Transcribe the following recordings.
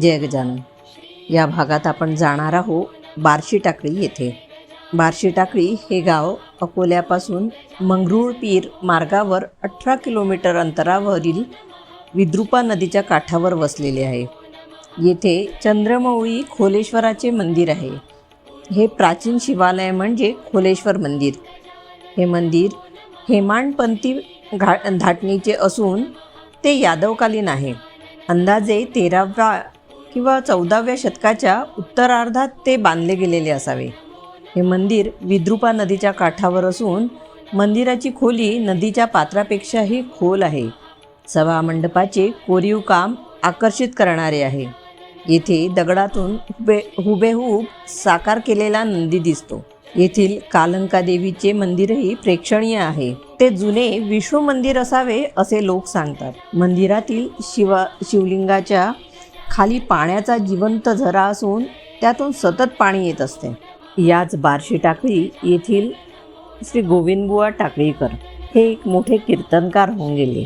जय गजानन या भागात आपण जाणार आहोत बार्शी टाकळी येथे. बार्शी टाकळी हे गाव अकोल्यापासून मंगरुळपीर मार्गावर अठरा किलोमीटर अंतरावरील विद्रुपा नदीच्या काठावर वसलेले आहे. येथे चंद्रमौळी खोलेश्वराचे मंदिर आहे. हे प्राचीन शिवालय म्हणजे खोलेश्वर मंदिर. हे मंदिर हेमाडपंथी घा धाटणीचे असून ते यादवकालीन आहे. अंदाजे तेराव्या किंवा चौदाव्या शतकाच्या उत्तरार्धात ते बांधले गेलेले असावे. हे मंदिर विद्रुपा नदीच्या काठावर असून मंदिराची खोली नदीच्या पात्रापेक्षाही खोल आहे. सभामंडपाचे कोरीव काम आकर्षित करणारे आहे. येथे दगडातून हुबे हुबेहूब साकार केलेला नंदी दिसतो. येथील कालंका देवीचे मंदिरही प्रेक्षणीय आहे. ते जुने विष्णू मंदिर असावे असे लोक सांगतात. मंदिरातील शिवा शिवलिंगाच्या खाली पाण्याचा जिवंत झरा असून त्यातून सतत पाणी येत असते. याच बार्शी टाकळी येथील श्री गोविंदबुवा टाकळीकर हे एक मोठे कीर्तनकार होऊन गेले.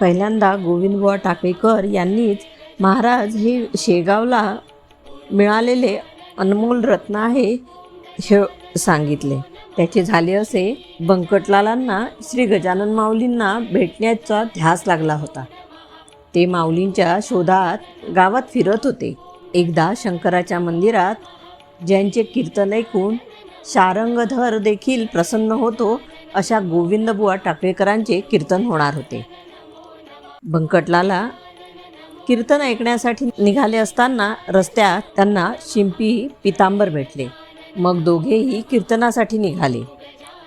पहिल्यांदा गोविंदबुवा टाकळीकर यांनीच महाराज हे शेगावला मिळालेले अनमोल रत्न आहे हे सांगितले. त्याचे झाले असे बंकटलालांना श्री गजानन माऊलींना भेटण्याचा ध्यास लागला होता. ते माऊलींच्या शोधात गावात फिरत होते. एकदा शंकराच्या मंदिरात ज्यांचे कीर्तन ऐकून शारंगधर देखील प्रसन्न होतो अशा गोविंदबुवा टाकळेकरांचे कीर्तन होणार होते. बंकटलाला कीर्तन ऐकण्यासाठी निघाले असताना रस्त्यात त्यांना शिंपी पितांबर भेटले. मग दोघेही कीर्तनासाठी निघाले.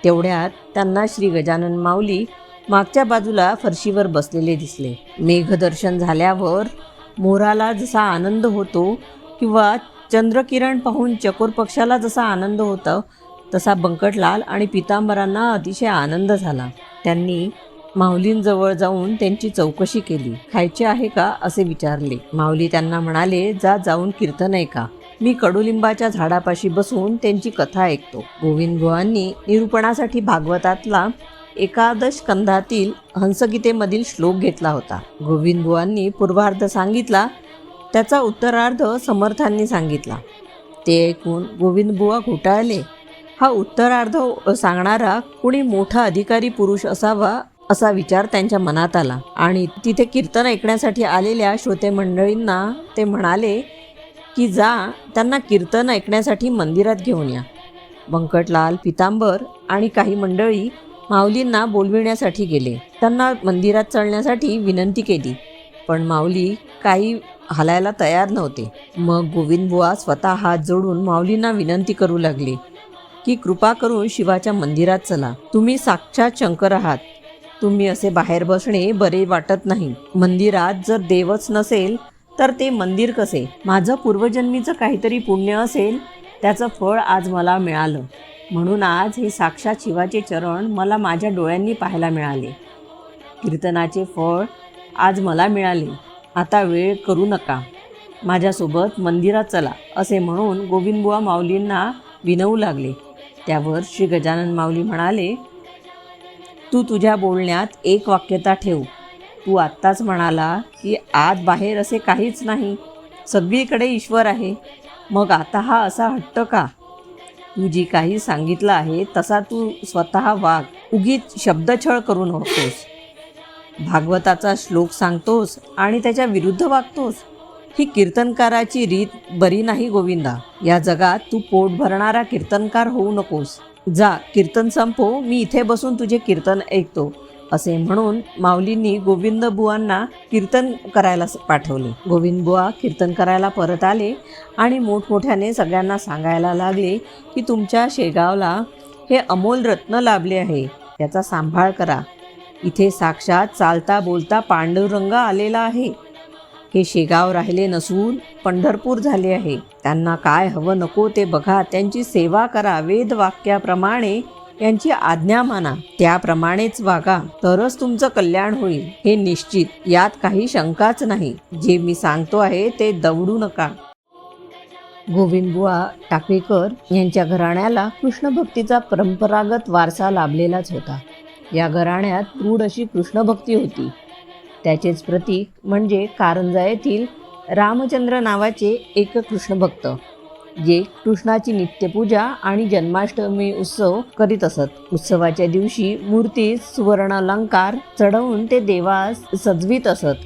तेवढ्यात त्यांना श्री गजानन माऊली मागच्या बाजूला फरशीवर बसलेले दिसले. मेघदर्शन झाल्यावर मोराला जसा आनंद होतो किंवा चंद्रकिरण पाहून चकोर पक्षाला जसा आनंद होता तसा बंकटलाल आणि पितांबरांना अतिशय आनंद झाला. त्यांनी माऊलींजवळ जाऊन त्यांची चौकशी केली. खायचे आहे का? असे विचारले. माऊली त्यांना म्हणाले जा जाऊन कीर्तन ऐका. मी कडुलिंबाच्या झाडापाशी बसून त्यांची कथा ऐकतो. गोविंद बुवांनी निरूपणासाठी भागवतातला एकादश कंधातील हंसगीतेमधील श्लोक घेतला होता. गोविंद बुवांनी पूर्वार्ध सांगितला त्याचा उत्तरार्ध समर्थांनी सांगितला. ते ऐकून गोविंद बुवा घोटाळले. हा उत्तरार्ध सांगणारा कुणी मोठा अधिकारी पुरुष असावा असा विचार त्यांच्या मनात आला आणि तिथे कीर्तन ऐकण्यासाठी आलेल्या श्रोते मंडळींना ते म्हणाले की जा त्यांना कीर्तन ऐकण्यासाठी मंदिरात घेऊन या. बंकटलाल पितांबर आणि काही मंडळी माऊलींना बोलविण्यासाठी गेले. त्यांना मंदिरात चढण्यासाठी विनंती केली. पण माऊली काही हलायला तयार नव्हते. मग गोविंदबुवा स्वतः हात जोडून माऊलींना विनंती करू लागले की कृपा करून शिवाच्या मंदिरात चला. तुम्ही साक्षात शंकर आहात. तुम्ही असे बाहेर बसणे बरे वाटत नाही. मंदिरात जर देवच नसेल तर ते मंदिर कसे? माझं पूर्वजन्मीचं काहीतरी पुण्य असेल त्याचं फळ आज मला मिळालं. म्हणून आज हे साक्षात शिवाचे चरण मला माझ्या डोळ्यांनी पाहायला मिळाले. कीर्तनाचे फळ आज मला मिळाले. आता वेळ करू नका. माझ्यासोबत मंदिरात चला असे म्हणून गोविंदबुवा माऊलींना विनवू लागले. त्यावर श्री गजानन माऊली म्हणाले तू तुझ्या बोलण्यात एक वाक्यता ठेव. तू आत्ताच म्हणाला की आत बाहेर असे काहीच नाही. सगळीकडे ईश्वर आहे. मग आता हा असा हट्ट का? तू जी काही सांगितलं आहे तसा तू स्वतः वाग. उगीत शब्दछळ करू नकोस. भागवताचा श्लोक सांगतोस आणि त्याच्या विरुद्ध वागतोस. ही कीर्तनकाराची रीत बरी नाही गोविंदा. या जगात तू पोट भरणारा कीर्तनकार होऊ नकोस. जा कीर्तन संपो. मी इथे बसून तुझे कीर्तन ऐकतो. असे म्हणून माऊलींनी गोविंद बुवांना कीर्तन करायला स- पाठवले. गोविंद बुवा कीर्तन करायला परत आले आणि मोठमोठ्याने सगळ्यांना सांगायला लागले की तुमच्या शेगावला हे अमोल रत्न लाभले आहे त्याचा सांभाळ करा. इथे साक्षात चालता बोलता पांडुरंग आलेला आहे. हे शेगाव राहिले नसून पंढरपूर झाले आहे. त्यांना काय हवं नको ते बघा त्यांची सेवा करा. वेदवाक्याप्रमाणे यांची आज्ञा माना. त्याप्रमाणेच वागा. तरच तुमचं कल्याण होईल. हे निश्चित. यात काही शंकाच नाही. जे मी सांगतो आहे ते दवडू नका. गोविंदबुवा टाकळीकर यांच्या घराण्याला कृष्णभक्तीचा परंपरागत वारसा लाभलेलाच होता. या घराण्यात दृढ अशी कृष्णभक्ती होती. त्याचेच प्रतीक म्हणजे कारंजा येथील रामचंद्र नावाचे एक कृष्णभक्त. जे कृष्णाची नित्यपूजा आणि जन्माष्टमी उत्सव करीत असत. उत्सवाच्या दिवशी मूर्तीत सुवर्ण अलंकार चढवून ते देवास सजवीत असत.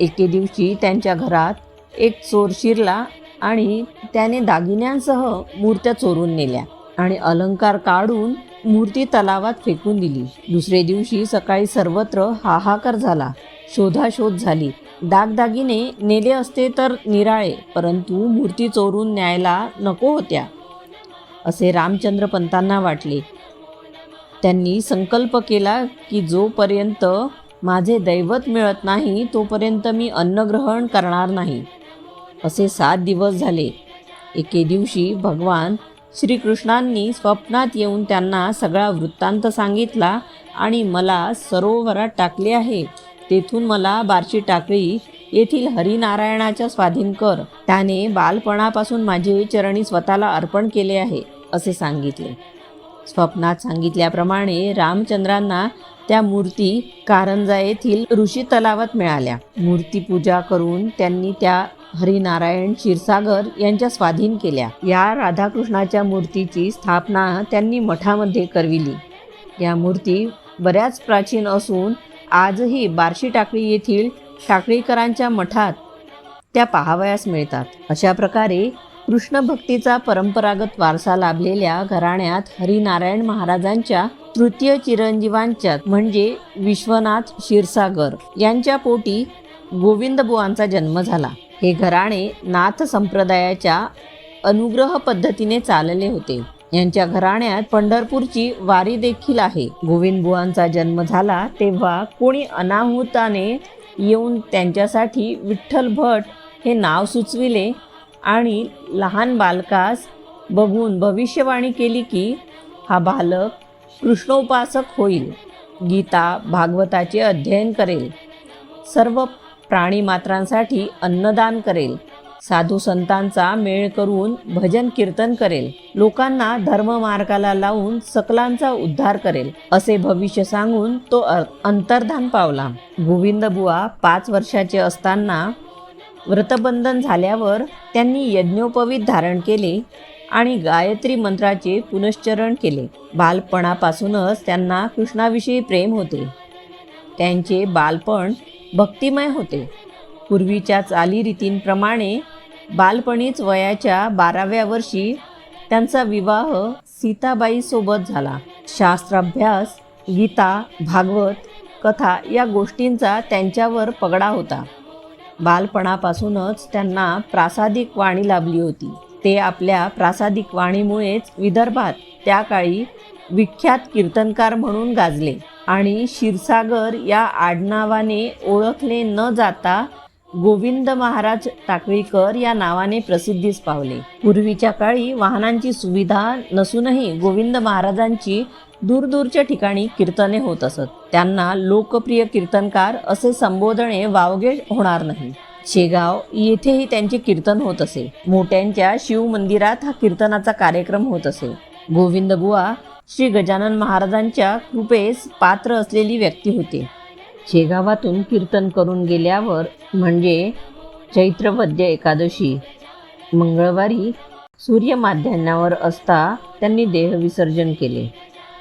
एके दिवशी त्यांच्या घरात एक चोर शिरला आणि त्याने दागिन्यांसह मूर्त्या चोरून नेल्या आणि अलंकार काढून मूर्ती तलावात फेकून दिली. दुसरे दिवशी सकाळी सर्वत्र हाहाकार झाला. शोधाशोध झाली. दागदागिने नेले असते तर निराळे परंतु मूर्ती चोरून न्यायला नको होत्या असे रामचंद्र पंतांना वाटले. त्यांनी संकल्प केला की जोपर्यंत माझे दैवत मिळत नाही तोपर्यंत मी अन्नग्रहण करणार नाही असे सात दिवस झाले. एके दिवशी भगवान श्रीकृष्णांनी स्वप्नात येऊन त्यांना सगळा वृत्तांत सांगितला आणि मला सरोवरात टाकले आहे. तेथून मला बार्शी टाकळी येथील हरिनारायणाच्या स्वाधीन कर. त्याने बालपणापासून माझे चरणी स्वतःला अर्पण केले आहे असे सांगितले. स्वप्नात सांगितल्याप्रमाणे रामचंद्रांना त्या मूर्ती कारंजा येथील ऋषी तलावात मिळाल्या. मूर्ती पूजा करून त्यांनी त्या हरिनारायण क्षीरसागर यांच्या स्वाधीन केल्या. या राधाकृष्णाच्या मूर्तीची स्थापना त्यांनी मठामध्ये करविली. या मूर्ती बऱ्याच प्राचीन असून आजही बार्शी टाकळी येथील टाकळीकरांच्या मठात त्या पाहावयास मिळतात. अशा प्रकारे कृष्ण भक्तीचा परंपरागत वारसा लाभलेल्या घराण्यात हरिनारायण महाराजांच्या तृतीय चिरंजीवांच्यात म्हणजे विश्वनाथ क्षीरसागर यांच्या पोटी गोविंदबुवांचा जन्म झाला. हे घराणे नाथ संप्रदायाच्या अनुग्रह पद्धतीने चालले होते. यांच्या घराण्यात पंढरपूरची वारी देखील आहे. गोविंदबुवांचा जन्म झाला तेव्हा कोणी अनाहुताने येऊन त्यांच्यासाठी विठ्ठल भट हे नाव सुचविले आणि लहान बालकास बघून भविष्यवाणी केली की हा बालक कृष्णोपासक होईल. गीता भागवताचे अध्ययन करेल. सर्व प्राणीमात्रांसाठी अन्नदान करेल. साधू संतांचा मेळ करून भजन कीर्तन करेल. लोकांना धर्ममार्गाला लावून सकलांचा उद्धार करेल असे भविष्य सांगून तो अ- अंतर्धान पावला. गोविंद बुवा पाच वर्षाचे असताना व्रतबंधन झाल्यावर त्यांनी यज्ञोपवीत धारण केले आणि गायत्री मंत्राचे पुनश्चरण केले. बालपणापासूनच त्यांना कृष्णाविषयी प्रेम होते. त्यांचे बालपण भक्तिमय होते. पूर्वीच्या चालीरीतींप्रमाणे बालपणीच वयाच्या बाराव्या वर्षी त्यांचा विवाह सीताबाईसोबत झाला. शास्त्राभ्यास गीता भागवत कथा या गोष्टींचा त्यांच्यावर पगडा होता. बालपणापासूनच त्यांना प्रासादिक वाणी लाभली होती. ते आपल्या प्रासादिक वाणीमुळेच विदर्भात त्या काळी विख्यात कीर्तनकार म्हणून गाजले आणि क्षीरसागर या आडनावाने ओळखले न जाता गोविंद महाराज टाकळीकर या नावाने प्रसिद्धीस पावले. पूर्वीच्या काळी वाहनांची सुविधा नसूनही गोविंद महाराजांची दूरदूरच्या ठिकाणी कीर्तने होत असत. त्यांना लोकप्रिय कीर्तनकार असे संबोधणे वावगे होणार नाही. शेगाव येथेही त्यांचे कीर्तन होत असे. मोठ्यांच्या शिव मंदिरात हा कीर्तनाचा कार्यक्रम होत असे. गोविंद बुवा श्री गजानन महाराजांच्या कृपेस पात्र असलेली व्यक्ती होते. शेगावातून कीर्तन करून गेल्यावर म्हणजे चैत्रवद्य एकादशी. मंगळवारी सूर्य माध्यान्हावर असता त्यांनी देहविसर्जन केले.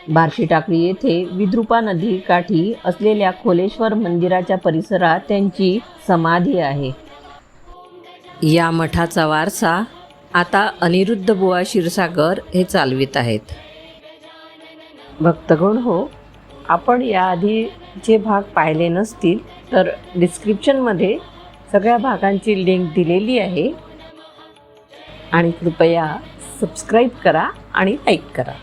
बार्शी टाकळी येथे विद्रुपा नदी काठी असलेल्या खोलेश्वर मंदिराच्या परिसरात त्यांची समाधी आहे. या मठाचा वारसा आता अनिरुद्ध बुवा क्षीरसागर हे चालवित आहेत. भक्तगण हो आपण याआधी जे भाग पाहिले नसतील तर डिस्क्रिप्शनमध्ये सगळ्या भागांची लिंक दिलेली आहे. आणि कृपया सबस्क्राईब करा आणि लाईक करा.